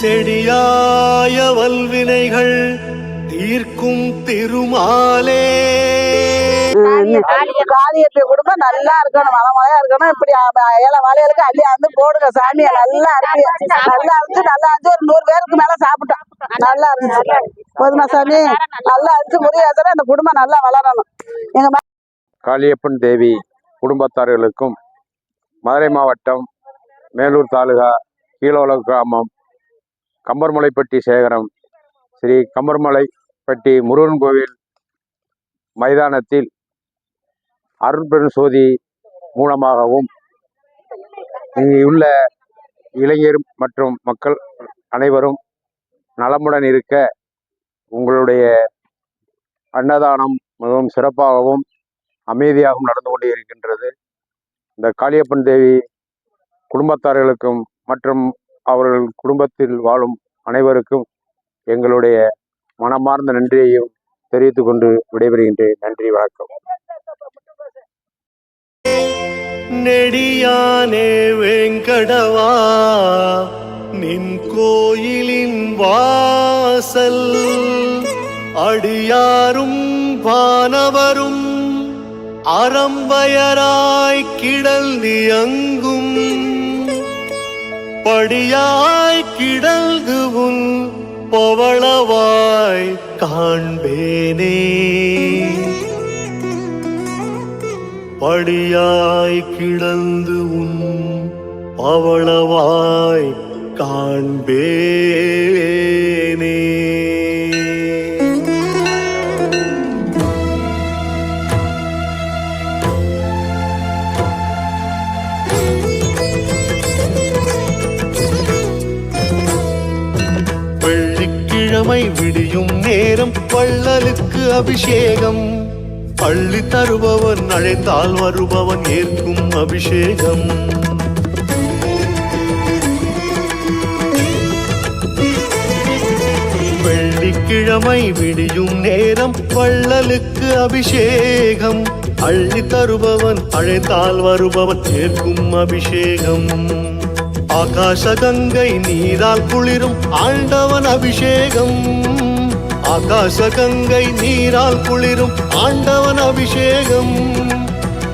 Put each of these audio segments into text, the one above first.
செடியாய வல்வினைகள் தீர்க்கும் திருமாலே. காளியப்ப குடும்பம் நல்லா இருக்கணும் மனமழையா இருக்கணும். இப்படி ஏழை வாழைகளுக்கு அள்ளி வந்து போடுங்க சாமியை நல்லா இருக்கு. நல்லா இருந்துச்சு நல்லா இருந்துச்சு ஒரு நூறு பேருக்கு மேல சாப்பிட்டோம். நல்லா இருந்துச்சு போதுமா சாமி? நல்லா இருந்துச்சு முருகேசன் அந்த குடும்பம் நல்லா வளரணும். எங்க காளியப்பன் தேவி குடும்பத்தார்களுக்கும் மதுரை மாவட்டம் மேலூர் தாலுகா கீழோல கிராமம் கம்பர்மலைப்பட்டி சேகரம் ஸ்ரீ கம்பர்மலைப்பட்டி முருகன் கோவில் மைதானத்தில் அருட்பெரும் சோதி மூலமாகவும் இங்குள்ள இளைஞர் மற்றும் மக்கள் அனைவரும் நலமுடன் இருக்க உங்களுடைய அன்னதானம் மிகவும் சிறப்பாகவும் அமைதியாகவும் நடந்து கொண்டே இருக்கின்றது. இந்த காளியப்பன் தேவி குடும்பத்தார்களுக்கும் மற்றும் அவர்கள் குடும்பத்தில் வாழும் அனைவருக்கும் எங்களுடைய மனமார்ந்த நன்றியையும் தெரிவித்துக் கொண்டு விடைபெறுகின்றேன். நன்றி வணக்கம். நெடியானே வெங்கடவா நின் கோயிலின் வாசல். அடியாரும் பானவரும் அறம்பயராய் கிடந்து அங்கும். படியாய் கிடந்து உன் பவளவாய் காண்பேனே. படியாய் கிடந்து உன் பவளவாய் காண்பேனே. விடியும் நேரம் வள்ளலுக்கு அபிஷேகம். பள்ளி தருபவன் அழைத்தால் வருபவன் ஏற்கும் அபிஷேகம். வெள்ளிக்கிழமை விடியும் நேரம் வள்ளலுக்கு அபிஷேகம். அள்ளி தருபவன் அழைத்தால் வருபவன் ஏற்கும் அபிஷேகம். ஆகாச கங்கை நீரால் குளிரும் ஆண்டவன் அபிஷேகம். ஆகாச கங்கை நீரால் குளிரும் ஆண்டவன் அபிஷேகம்.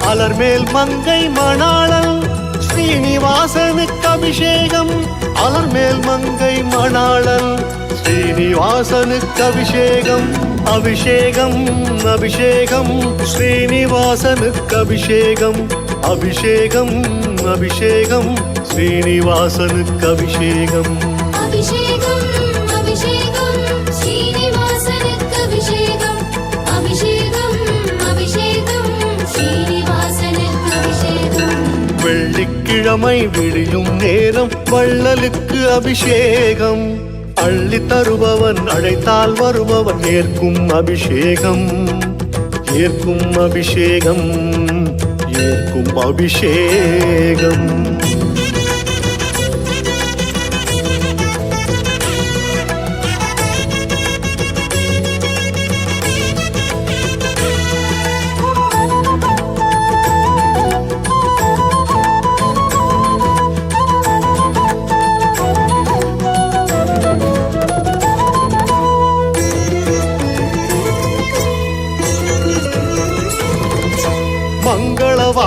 அலர்மேல் மங்கை மணாளன் ஸ்ரீனிவாசனுக்கு அபிஷேகம். அலர்மேல் மங்கை மணாளன் ஸ்ரீனிவாசனுக்கு அபிஷேகம். அபிஷேகம் அபிஷேகம் ஸ்ரீனிவாசனுக்கு அபிஷேகம். அபிஷேகம் அபிஷேகம். ஸ்ரீனிவாசனுக்கு அபிஷேகம். வெள்ளிக்கிழமை விடியும் நேரம் வள்ளலுக்கு அபிஷேகம். அள்ளி தருபவன் அழைத்தால் வருபவன் ஏற்கும் அபிஷேகம். ஏற்கும் அபிஷேகம் ஏற்கும் அபிஷேகம்.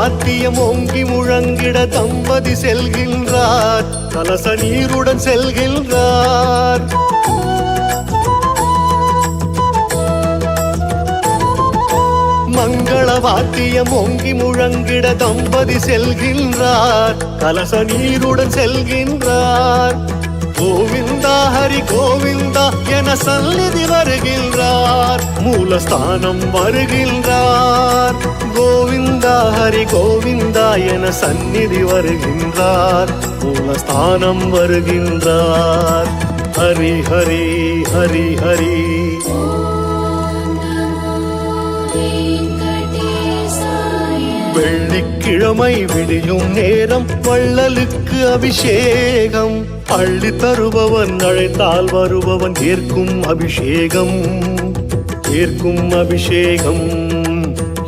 வாத்தியம் ஓங்கி முழங்கிட தம்பதி செல்கின்றார். கலச நீருடன் செல்கின்றார். மங்கள வாத்தியம் ஓங்கி முழங்கிட தம்பதி செல்கின்றார். கலச நீருடன் செல்கின்றார். கோவிந்தா ஹரி கோவிந்தா என சந்நிதி வருகின்றார். மூலஸ்தானம் வருகின்றார். கோவிந்தா ஹரி கோவிந்தா என சந்நிதி வருகின்றார். மூலஸ்தானம் வருகின்றார். ஹரி ஹரி ஹரி ஹரி. வெள்ளிக்கிழமை விடியும் நேரம் வள்ளலுக்கு அபிஷேகம். அள்ளி தருபவன் அழைத்தால் வருபவன் ஏற்கும் அபிஷேகம். ஏற்கும் அபிஷேகம்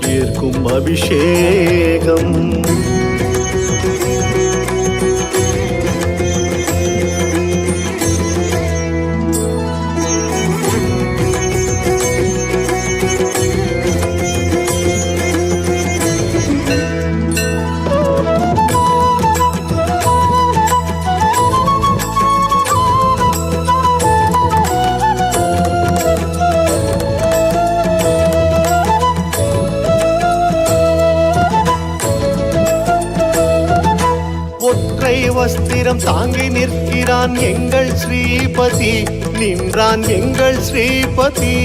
ஏற்கும் அபிஷேகம். வஸ்திரம் தாங்கி நிற்கிறான் எங்கள் ஸ்ரீபதி. நின்றான் எங்கள் ஸ்ரீபதி.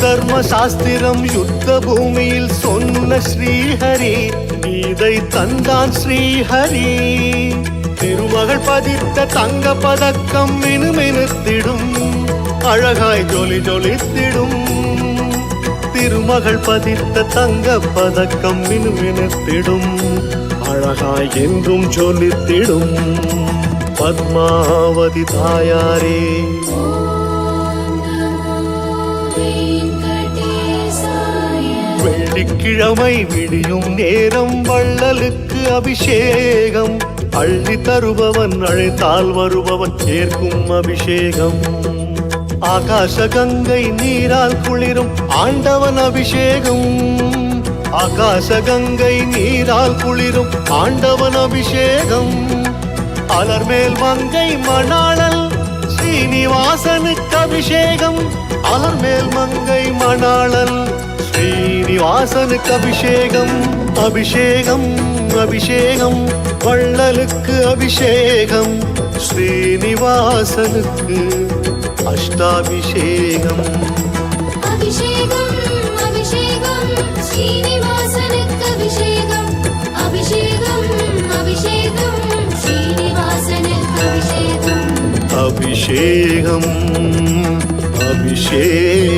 தர்ம சாஸ்திரம் யுத்த பூமியில் சொன்ன ஸ்ரீஹரி இதை தந்தான் ஸ்ரீஹரி. திருமகள் பதித்த தங்க பதக்கம் மினுமினுத்திடும் அழகாய் ஜொலி ஜொலித்திடும். திருமகள் பதித்த தங்க பதக்கம் மினுமினுத்திடும். அழகாய் என்றும் சொல்லித்திடும். பத்மாவதி தாயாரே. வெள்ளிக்கிழமை விடியும் நேரம் வள்ளலுக்கு அபிஷேகம். அள்ளி தருபவன் அழைத்தால் வருபவன் ஏற்கும் அபிஷேகம். ஆகாச கங்கை நீரால் குளிரும் ஆண்டவன் அபிஷேகம். ஆகாச கங்கை நீரால் குளிரும் ஆண்டவன் அபிஷேகம். அலர்மேல் மங்கை மணாளல் ஸ்ரீனிவாசனுக்கு அபிஷேகம். அலர்மேல் மங்கை மணாளல் ஸ்ரீனிவாசனுக்கு அபிஷேகம். அபிஷேகம் அபிஷேகம் வள்ளலுக்கு அபிஷேகம். ஸ்ரீனிவாசனுக்கு அஷ்டாபிஷேகம் அபிஷேகம் அபிஷேகம் ஸ்ரீனிவாசனுக்கு அபிஷேகம் அபிஷேகம் அபிஷேகம் ஸ்ரீனிவாசனுக்கு அபிஷேகம் அபிஷேகம் அபிஷேகம்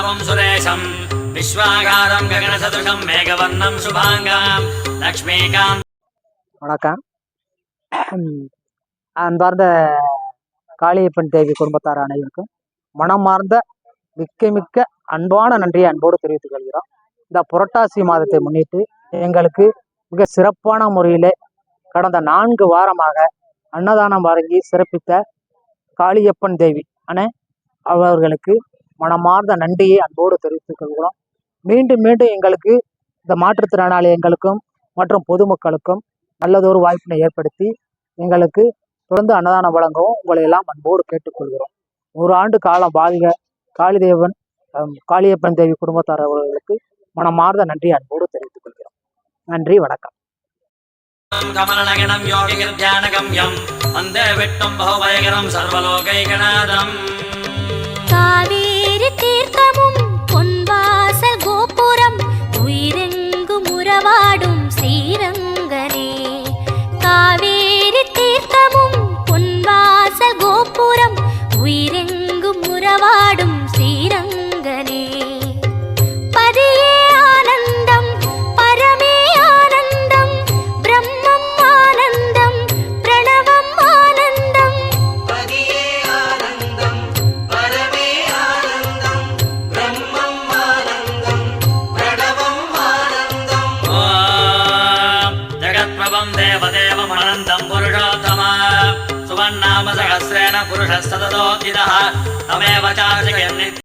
पद्मनाभं सुरेशं विश्वाकारं गगनसदृशं मेघवर्णं शुभाङ्गां लक्ष्मीकान्त வணக்கம் உம், அன்பார்ந்த காளியப்பன் தேவி குடும்பத்தார் அனைவருக்கும் மனமார்ந்த மிக்க மிக்க அன்பான நன்றியை அன்போடு தெரிவித்துக் கொள்கிறோம் இந்த புரட்டாசி மாதத்தை முன்னிட்டு எங்களுக்கு மிக சிறப்பான முறையிலே கடந்த நான்கு வாரமாக அன்னதானம் வழங்கி சிறப்பித்த காளியப்பன் தேவி அண்ணே அவர்களுக்கு மனமார்ந்த நன்றியை அன்போடு தெரிவித்துக் கொள்கிறோம். மீண்டும் மீண்டும் எங்களுக்கு இந்த மாற்றுத்திறனாளி எங்களுக்கும் மற்றும் பொதுமக்களுக்கும் நல்லதொரு வாய்ப்பினை ஏற்படுத்தி எங்களுக்கு தொடர்ந்து அன்னதானம் வழங்கவும் உங்களை எல்லாம் அன்போடு கேட்டுக்கொள்கிறோம். ஒரு ஆண்டு காலம் வாழ்க காளிதேவன் காளியப்பன் தேவி குடும்பத்தார் அவர்களுக்கு மனமார்ந்த நன்றி அன்போடு தெரிவித்துக் கொள்கிறோம். நன்றி வணக்கம். கமலநகனம் யோகிகிர்த்தியானகம்யம் வந்தே விட்டும் பகுவயகரம் சர்வலோகைகநாதம் காவேரி பாடும் சீரம் सुवन्नाम सहस्रेण पुरुषस्तदोदितः तमेव चार्जयन्